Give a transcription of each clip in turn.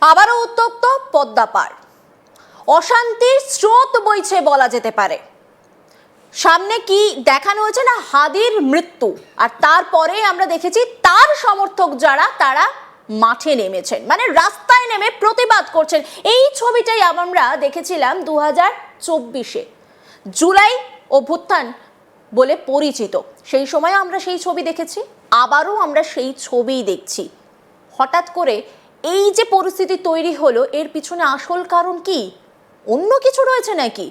আবারও উত্তপ্ত পদ্মা পার। অশান্তির স্রোত বইছে বলা যেতে পারে। সামনে কি দেখানো হয়েছে না হাদির মৃত্যু? আর তারপরে আমরা দেখেছি তার সমর্থক যারা, তারা মাঠে নেমেছেন। মানে রাস্তায় নেমে প্রতিবাদ করছেন। এই ছবিটাই আমরা দেখেছিলাম দু হাজার চব্বিশে। জুলাই অভ্যুত্থান বলে পরিচিত। সেই সময় আমরা সেই ছবি দেখেছি। আবারও আমরা সেই ছবিই দেখছি। হঠাৎ করে এই যে পরিস্থিতি তৈরি হলো, এর পিছনে আসল কারণ কি? অন্য কিছু রয়েছে নাকি?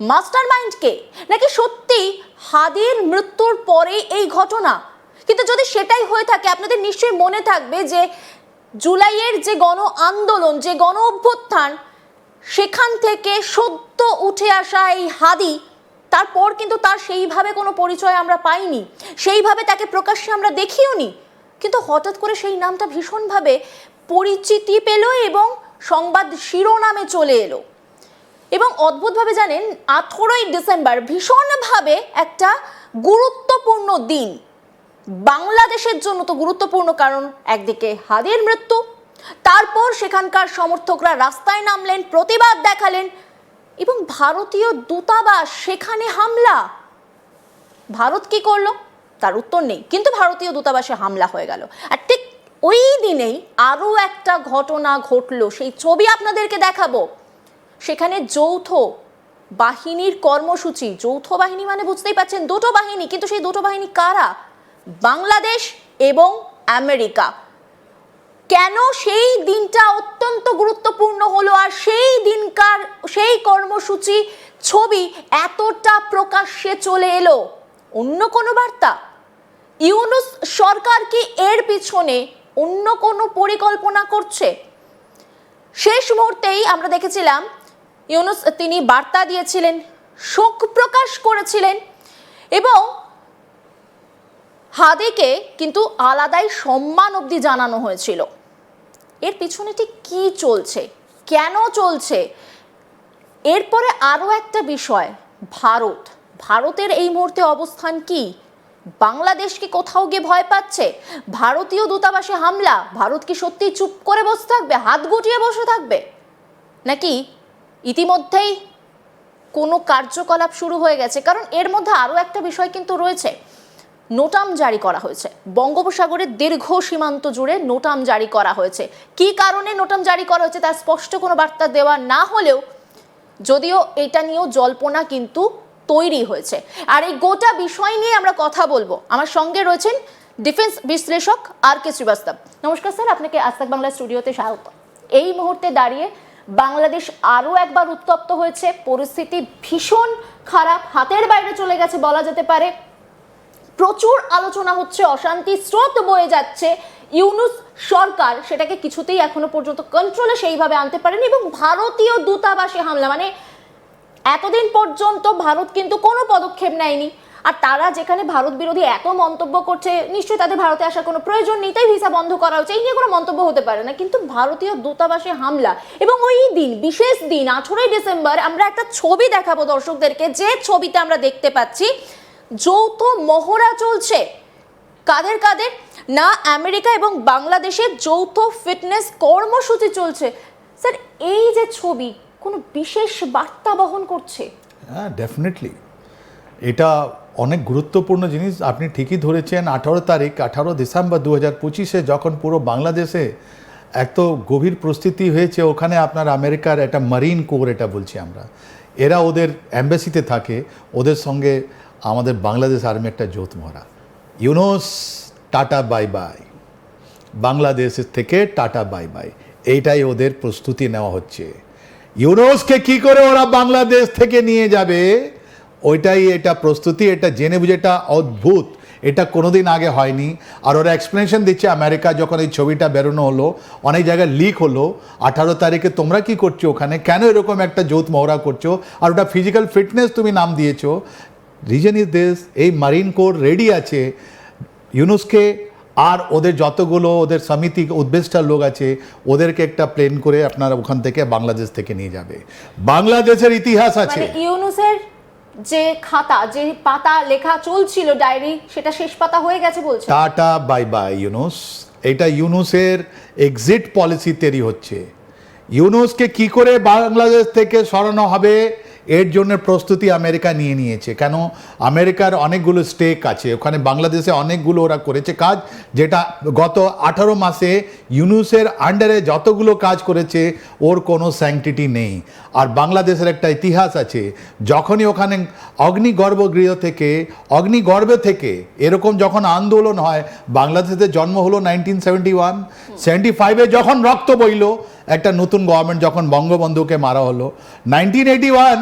মাস্টার মাইন্ড কে? নাকি সত্যি হাদির মৃত্যুর পরে এই ঘটনা? কিন্তু যদি সেটাই হয়ে থাকে, আপনাদের নিশ্চয়ই মনে থাকবে যে জুলাইয়ের যে গণ আন্দোলন, যে গণ অভ্যুত্থান, সেখান থেকে সদ্য উঠে আসা এই হাদি, তারপর কিন্তু তার সেইভাবে কোনো পরিচয় আমরা পাইনি, সেইভাবে তাকে প্রকাশ্যে আমরা দেখিও নি কিন্তু হঠাৎ করে সেই নামটা ভীষণভাবে পরিচিতি পেল এবং সংবাদ শিরোনামে চলে এলো। এবং অদ্ভুতভাবে জানেন, আঠেরোই ডিসেম্বর ভীষণভাবে একটা গুরুত্বপূর্ণ দিন। বাংলাদেশের জন্য তো গুরুত্বপূর্ণ, কারণ একদিকে হাদির মৃত্যু, তারপর সেখানকার সমর্থকরা রাস্তায় নামলেন, প্রতিবাদ দেখালেন, এবং ভারতীয় দূতাবাস সেখানে হামলা। ভারত কি করল? তার উত্তর নেই, কিন্তু ভারতীয় দূতাবাসে হামলা হয়ে গেল। আর ঠিক ওই দিনেই আরও একটা ঘটনা ঘটলো। সেই ছবি আপনাদেরকে দেখাবো। সেখানে যৌথ বাহিনীর কর্মসূচি। যৌথ বাহিনী মানে বুঝতেই পাচ্ছেন, দুটো বাহিনী। কিন্তু সেই দুটো বাহিনী কারা? বাংলাদেশ এবং আমেরিকা। কেন সেই দিনটা অত্যন্ত গুরুত্বপূর্ণ হলো আর সেই দিনকার, সেই কর্মসূচি ছবি এতটা প্রকাশ্যে চলে এলো? অন্য কোনো বার্তা? ইউনুস সরকার কি এর পিছনে অন্য কোনো পরিকল্পনা করছে? শেষ মুহূর্তেই আমরা দেখেছিলাম, ইউনুস তিনি বার্তা দিয়েছিলেন, শোক প্রকাশ করেছিলেন এবং হাদিকে কিন্তু আলাদাই সম্মান অবধি জানানো হয়েছিল। এর পিছনে ঠিক কী চলছে? কেন চলছে? এরপরে আরও একটা বিষয়, ভারত। ভারতের এই মুহূর্তে অবস্থান কি? বাংলাদেশ কি কোথাও গিয়ে ভয় পাচ্ছে? ভারতীয় দূতাবাসে হামলা, ভারত কি সত্যি চুপ করে বসে থাকবে, হাত গুটিয়ে বসে থাকবে? নাকি ইতিমধ্যেই কোনো কার্যকলাপ শুরু হয়ে গেছে? কারণ এর মধ্যে আরও একটা বিষয় কিন্তু রয়েছে। নোটাম জারি করা হয়েছে। বঙ্গোপসাগরের দীর্ঘ সীমান্ত জুড়ে নোটাম জারি করা হয়েছে। কি কারণে নোটাম জারি করা হয়েছে তার স্পষ্ট কোনো বার্তা দেওয়া না হলেও, যদিও এটা নিয়েও জল্পনা কিন্তু তৈরি হয়েছে। আর এই গোটা বিষয় নিয়ে আমরা কথা বলব। আমার সঙ্গে রয়েছেন ডিফেন্স বিশ্লেষক আর কে শ্রীবাস্তব। নমস্কার স্যার, আপনাকে আস্তাক বাংলা স্টুডিওতে স্বাগত। এই মুহূর্তে দাঁড়িয়ে বাংলাদেশ আরও একবার উত্তপ্ত হয়েছে। পরিস্থিতি ভীষণ খারাপ, হাতের বাইরে চলে গেছে বলা যেতে পারে। প্রচুর আলোচনা হচ্ছে, অশান্তি স্রোত বয়ে যাচ্ছে। ইউনুস সরকার সেটাকে কিছুতেই এখনও পর্যন্ত কন্ট্রোলে সেইভাবে আনতে পারেনি এবং ভারতীয় দূতাবাসে হামলা মানে এতদিন পর্যন্ত ভারত কিন্তু কোনো পদক্ষেপ নেয়নি। আর তারা যেখানে ভারত বিরোধী এত মন্তব্য করছে, নিশ্চয়ই তাদের ভারতে আসার কোনো প্রয়োজন নেই, তাই ভিসা বন্ধ করা হচ্ছে। এই নিয়ে কোনো মন্তব্য হতে পারে না। কিন্তু ভারতীয় দূতাবাসে হামলা এবং ওই দিন, বিশেষ দিন, আঠেরোই ডিসেম্বর, আমরা একটা ছবি দেখাবো দর্শকদেরকে। যে ছবিতে আমরা দেখতে পাচ্ছি, যৌথ মহড়া চলছে। কাদের কাদের? না আমেরিকা এবং বাংলাদেশের যৌথ ফিটনেস কর্মসূচি চলছে। স্যার, এই যে ছবি কোনো বিশেষ বার্তা বহন করছে? হ্যাঁ ডেফিনেটলি এটা অনেক গুরুত্বপূর্ণ জিনিস। আপনি ঠিকই ধরেছেন, আঠারো তারিখ, আঠারো ডিসেম্বর দু হাজার পঁচিশে যখন পুরো বাংলাদেশে এত গভীর প্রস্তুতি হয়েছে, ওখানে আপনার আমেরিকার একটা মারিন কোর এটা বলছি আমরা। এরা ওদের অ্যাম্বাসিতে থাকে। ওদের সঙ্গে আমাদের বাংলাদেশ আর্মি একটা জোত মরা ইউনোস টাটা বাই বাই বাংলাদেশের থেকে টাটা বাই বাই এইটাই ওদের প্রস্তুতি নেওয়া হচ্ছে। ইউনোসকে কি করে ওরা বাংলাদেশ থেকে নিয়ে যাবে? ওইটাই এটা প্রস্তুতি, এটা জেনে বুঝে, এটা অদ্ভুত। এটা কোনোদিন আগে হয়নি। আর ওরা এক্সপ্লেনেশন দিচ্ছে, আমেরিকা যখন এই ছবিটা বেরোনো হলো, অনেক জায়গায় লিক হলো। আঠারো তারিখে তোমরা কি করছ ওখানে? কেন এরকম একটা যৌথ মহড়া করছ? আর ওটা ফিজিক্যাল ফিটনেস তুমি নাম দিয়েছ। রিজন ইজ দিস এই মারিন কোর রেডি আছে। ইউনুসকে আর ওদের যতগুলো ওদের সমিতি উদ্বেষ্টা লোক আছে ওদেরকে একটা প্লেন করে আপনারা ওখান থেকে বাংলাদেশ থেকে নিয়ে যাবে। বাংলাদেশের ইতিহাস আছে। মানে ইউনুসের যে খাতা যে পাতা লেখা চলছিল ডায়েরি সেটা শেষ পাতা হয়ে গেছে বলছে। Tata bye bye Yunus. এটা ইউনুসের এক্সিট পলিসি তৈরি হচ্ছে। ইউনুসকে কি করে বাংলাদেশ থেকে সরানো হবে? এর জন্য প্রস্তুতি আমেরিকা নিয়ে নিয়েছে। কেন? আমেরিকার অনেকগুলো স্টেক আছে। ওখানে বাংলাদেশে অনেকগুলো ওরা করেছে কাজ, যেটা গত আঠারো মাসে ইউনুসের আন্ডারে যতগুলো কাজ করেছে, ওর কোনো স্যাংটিটি নেই। আর বাংলাদেশের একটা ইতিহাস আছে, যখনই ওখানে অগ্নিগর্ভগৃহ থেকে, অগ্নিগর্ভ থেকে এরকম যখন আন্দোলন হয়, বাংলাদেশে জন্ম হলো নাইনটিন সেভেন্টি ওয়ান সেভেন্টি ফাইভে যখন রক্ত বইল একটা নতুন গভর্নমেন্ট যখন বঙ্গবন্ধুকে মারা হলো নাইনটিন এইটি ওয়ান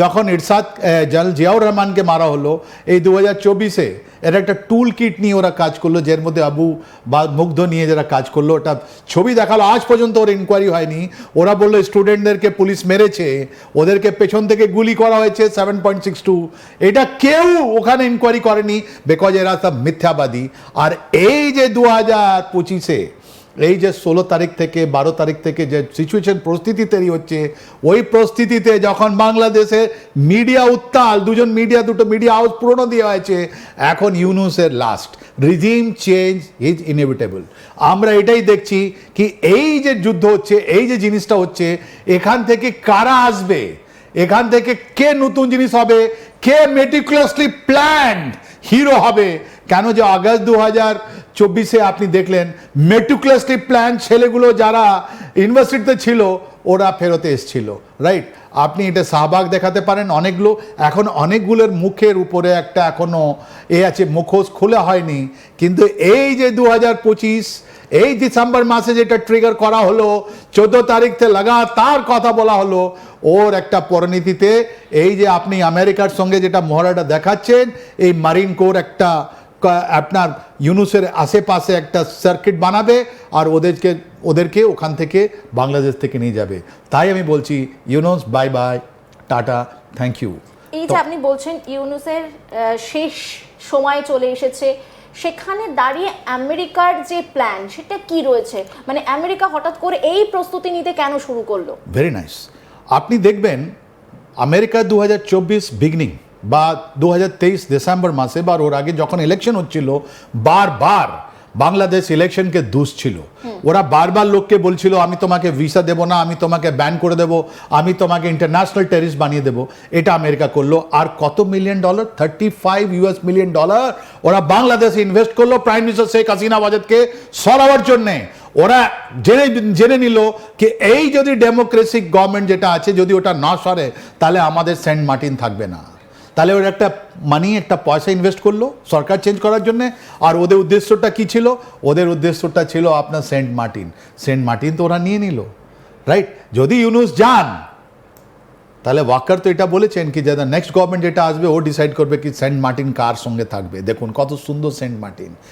যখন ইরশাদ জাল জিয়াউর রহমানকে মারা হলো, এই দু হাজার চব্বিশে এর একটা টুল কিট নিয়ে ওরা কাজ করল, যার মধ্যে আবু বা মুগ্ধ নিয়ে যারা কাজ করল, ওটা ছবি দেখাল, আজ পর্যন্ত ওর ইনকোয়ারি হয়নি। ওরা বলল স্টুডেন্টদেরকে পুলিশ মেরেছে, ওদেরকে পেছন থেকে গুলি করা হয়েছে সেভেন পয়েন্ট সিক্স টু এটা কেউ ওখানে ইনকোয়ারি করেনি বিকজ এরা সব মিথ্যাবাদী। আর এই যে দু হাজার পঁচিশে এই যে ষোলো তারিখ থেকে, বারো তারিখ থেকে যে সিচুয়েশন পরিস্থিতি তৈরি হচ্ছে, ওই পরিস্থিতিতে যখন বাংলাদেশে মিডিয়া উত্তাল, দুজন মিডিয়া দুটো মিডিয়া হাউস পুরনো দেওয়া হয়েছে, এখন ইউনুসের last regime change is inevitable আমরা এটাই দেখছি কি এই যে যুদ্ধ হচ্ছে, এই যে জিনিসটা হচ্ছে, এখান থেকে কারা আসবে? এখান থেকে কে নতুন জিনিস হবে? কে মেটিকুলাসলি প্ল্যান্ড হিরো হবে। কেন যে আগস্ট দু হাজার চব্বিশে আপনি দেখলেন মেটিকুলাসলি প্ল্যান ছেলেগুলো যারা ইউনিভার্সিটিতে ছিল, ওরা ফেরতে এসছিল রাইট আপনি এটা শাহবাগ দেখাতে পারেন অনেকগুলো। এখন অনেকগুলোর মুখের উপরে একটা এখনও এ আছে, মুখোশ খোলা হয়নি। কিন্তু এই যে দু হাজার পঁচিশ এই ডিসেম্বর মাসে যেটা ট্রিগার করা হলো চোদ্দ তারিখ থেকে লাগাতার কথা বলা হলো ওর একটা পরিণতিতে এই যে আপনি আমেরিকার সঙ্গে যেটা মহড়াটা দেখাচ্ছেন এই মারিন কোর একটা আপনার ইউনুসের আশেপাশে একটা সার্কিট বানাবে আর ওদেরকে ওদেরকে ওখান থেকে বাংলাদেশ থেকে নিয়ে যাবে। তাই আমি বলছি Yunus bye bye tata thank you এই যে আপনি বলছেন ইউনুসের শেষ সময় চলে এসেছে সেখানে দাঁড়িয়ে আমেরিকার যে প্ল্যান সেটা কি রয়েছে? মানে আমেরিকা হঠাৎ করে এই প্রস্তুতি নিতে কেন শুরু করল? ভেরি নাইস আপনি দেখবেন আমেরিকা দু হাজার চব্বিশ বিগনিং বা দু হাজার তেইশ ডিসেম্বর মাসে বা ওর আগে যখন ইলেকশন হচ্ছিল, বারবার বাংলাদেশ ইলেকশনকে দুষ ছিল। ওরা বারবার লোককে বলছিল, আমি তোমাকে ভিসা দেবো না, আমি তোমাকে ব্যান করে দেবো, আমি তোমাকে ইন্টারন্যাশনাল টেরিস বানিয়ে দেবো। এটা আমেরিকা করল। আর কত million dollar thirty five US million dollar ওরা বাংলাদেশে ইনভেস্ট করল প্রাইম মিনিস্টার শেখ হাসিনা বাজেটকে সরাবার জন্যে। ওরা জেনে জেনে নিল কি এই যদি ডেমোক্রেসিক গভর্নমেন্ট যেটা আছে, যদি ওটা না সরে, তাহলে আমাদের সেন্ট মার্টিন থাকবে না। তাহলে ওরা একটা মানি একটা পয়সা ইনভেস্ট করল সরকার চেঞ্জ করার জন্য। আর ওদের উদ্দেশ্যটা কি ছিল? ওদের উদ্দেশ্যটা ছিল আপনার সেন্ট মার্টিন। সেন্ট মার্টিন তো ওরা নিয়ে নিল রাইট যদি ইউনুস যান, তাহলে ওয়াকার তো এটা বলেছেন কি যারা নেক্সট গভর্নমেন্ট যেটা আসবে, ও ডিসাইড করবে কি সেন্ট মার্টিন কার সঙ্গে থাকবে। দেখুন কত সুন্দর সেন্ট মার্টিন।